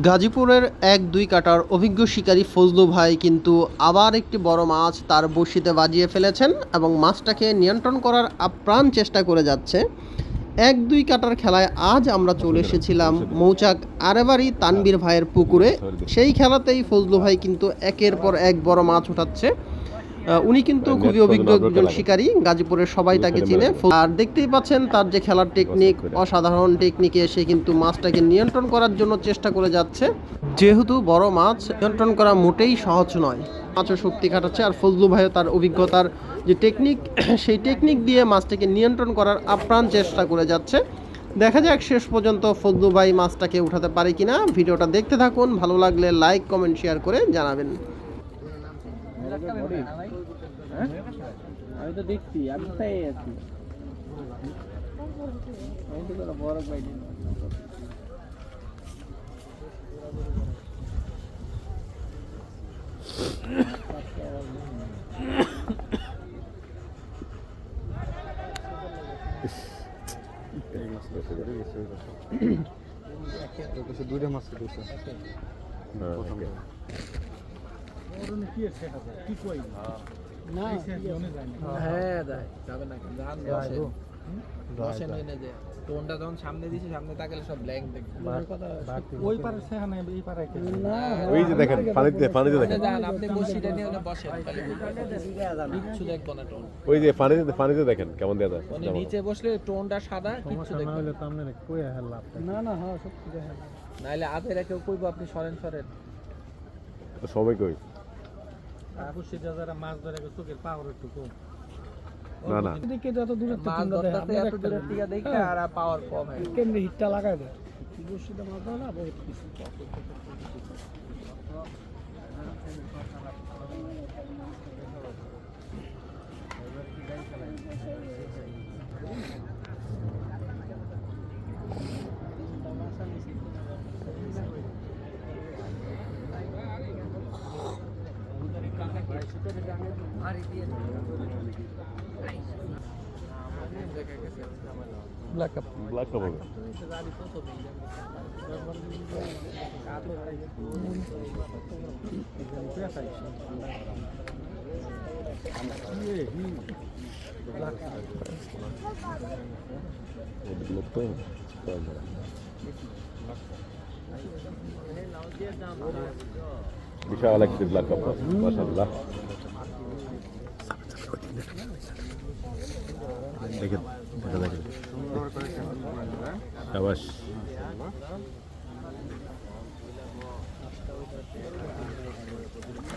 গাজীপুরের এক দুই কাটার অভিজ্ঞ শিকারী ফজলু ভাই কিন্তু আবার একটি বড় মাছ তার বড়শিতে বাজিয়ে ফেলেছেন এবং মাছটাকে নিয়ন্ত্রণ করার আপ্রাণ চেষ্টা করে যাচ্ছে। এক দুই কাটার খেলায় আজ আমরা চলে এসেছিলাম মৌচাক আরেবারি তানবীর ভাইয়ের পুকুরে। সেই খেলাতেই ফজলু ভাই কিন্তু একের পর এক বড় মাছ উঠাচ্ছে। উনি কিন্তু খুবই অভিজ্ঞ একজন শিকারী গাজীপুরের সবাই তাকে চিনে। আর দেখতেই পাচ্ছেন তার যে খেলার টেকনিক অসাধারণ টেকনিকে সে কিন্তু মাছটাকে নিয়ন্ত্রণ করার জন্য চেষ্টা করে যাচ্ছে। যেহেতু বড় মাছ নিয়ন্ত্রণ করা মোটেই সহজ নয়। মাছও শক্তি খাটাচ্ছে আর ফজলু ভাইও তার অভিজ্ঞতার যে টেকনিক সেই টেকনিক দিয়ে মাছটাকে নিয়ন্ত্রণ করার আপ্রাণ চেষ্টা করে যাচ্ছে। দেখা যাক শেষ পর্যন্ত ফজলু ভাই মাছটাকে উঠাতে পারে কিনা। ভিডিওটা দেখতে থাকুন। ভালো লাগলে লাইক কমেন্ট শেয়ার করে জানাবেন। আমি তো দেখছি আমি তাই আছি। আমি তো কোনো পাইনি দুইটা মাছ কেটেছে। হ্যাঁ দেয় যাবে না কিন্তু বসে বসে নিয়ে যে টোনটা যখন সামনে দিছি সামনে তাকালে সব ব্ল্যাঙ্ক ওই পারে সেখানে এই পারে ওই যে দেখেন পানিতে পানিতে দেখেন আপনি বসিটা নিয়ে ওখানে বসেন তাহলে কিচ্ছু দেখব না টোন ওই যে পানিতে পানিতে দেখেন কেমন দেওয়া যায় উনি নিচে বসলে টোনটা সাদা কিচ্ছু দেখবে না। তো কই না না হ্যাঁ সত্যি দেখেন নাইলে কইবো আপনি সরেন সরেন তো সবাই কই যারা মাছ ধরে চোখের পাওয়ার একটু কম। না না। এদিকে যত দূরে মাছ ধরতে এত দূরের থেকে দেখে আর পাওয়ার কম হয় কেমনি হিটটা লাগাই দেয়? মাছ ধরে না বহুত কিছু। কাপ হবে ব্ল্যাক তো বিশাল একটি ব্ল্যাক কাপ মাশাআল্লাহ। দেখেন এটা দেখেন শাবাশ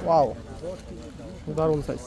ওয়াও দারুণ সাইজ